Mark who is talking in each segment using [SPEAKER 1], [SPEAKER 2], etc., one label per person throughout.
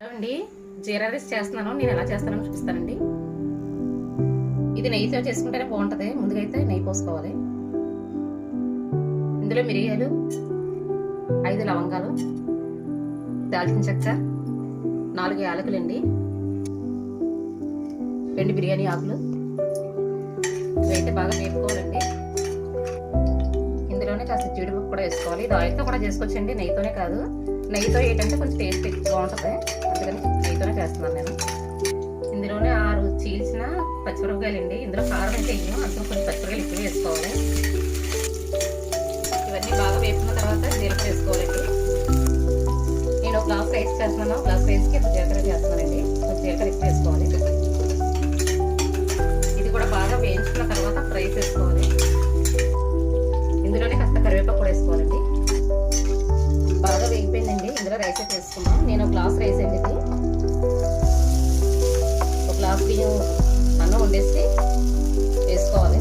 [SPEAKER 1] Hello అండి jeera rice చేస్తున్నాను. నేను ఎలా చేస్తానో చూపిస్తానండి. ఇది నెయ్యితో చేసుకుంటేనే బాగుంటుంది. ముందుగా అయితే నెయ్యి పోసుకోవాలి. ఇందులో మిరియాలు ఐదు లవంగాలు దాల్చిన చెక్క నాలుగు యాలకులండి రెండు బిర్యానీ ఆకులు. ఇవైతే బాగా వేపుకోవాలండి. ఇందులోనే కాస్త జీడిపప్పు కూడా వేసుకోవాలి. ఇది ఆయిల్తో కూడా చేసుకోవచ్చండి. నెయ్యితోనే కాదు. నెయ్యితో ఏంటంటే కొంచెం టేస్ట్ ఎక్కువ బాగుంటుంది అందుకని నెయ్యితోనే చేస్తున్నాను నేను. ఇందులోనే ఆరు చీల్చిన పచ్చిమిరపకాయలు అండి. ఇందులో కారం అయితే వేయను అందులో కొంచెం పచ్చిమిరపకాయలు ఎక్కువ వేసుకోవాలి. ఇవన్నీ బాగా వేపుకున్న తర్వాత జీలకర్ర వేసుకోవాలండి. నేను ఒక గ్లాస్ రైస్ చేస్తున్నాను. ఒక గ్లాస్ రైస్కి రైస్ అయితే వేసుకున్నాం నేను ఒక గ్లాస్ రైస్ అయితే ఒక గ్లాస్ బియ్యం అన్నం వండేసి వేసుకోవాలి.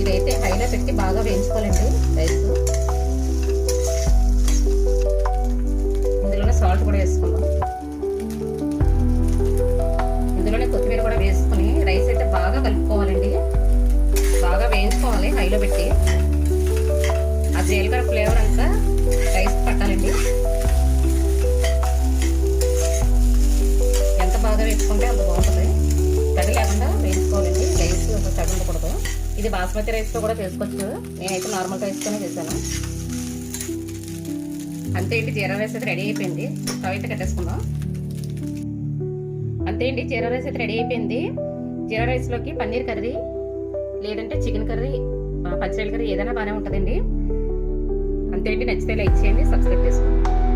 [SPEAKER 1] ఇదైతే హైలో పెట్టి బాగా వేయించుకోవాలండి రైస్. ఇందులోనే సాల్ట్ కూడా వేసుకున్నాం ఇందులోనే కొత్తిమీర కూడా వేసుకుని రైస్ అయితే బాగా కలుపుకోవాలండి. బాగా వేయించుకోవాలి హైలో పెట్టి. జీలకర్ర ఫ్లేవర్ అంతా రైస్ పట్టాలండి. ఎంత బాగా వేసుకుంటే అంత బాగుంటుంది. తడి లేకుండా వేసుకోవాలండి. రైస్ తడి ఉండకూడదు. ఇది బాస్మతి రైస్తో కూడా చేసుకోవచ్చు. నేనైతే నార్మల్ రైస్తోనే చేశాను. అంతే అండి జీరా రైస్ అయితే రెడీ అయిపోయింది. స్టవ్ అయితే కట్టేసుకుందాం. అంతే అండి జీరా రైస్ అయితే రెడీ అయిపోయింది. జీరా రైస్లోకి పన్నీర్ కర్రీ లేదంటే చికెన్ కర్రీ పచ్చిరొయ్యల కర్రీ ఏదైనా బాగానే ఉంటుందండి. అంతేంటి నచ్చితే లైక్ చేయండి సబ్స్క్రైబ్ చేసుకోండి.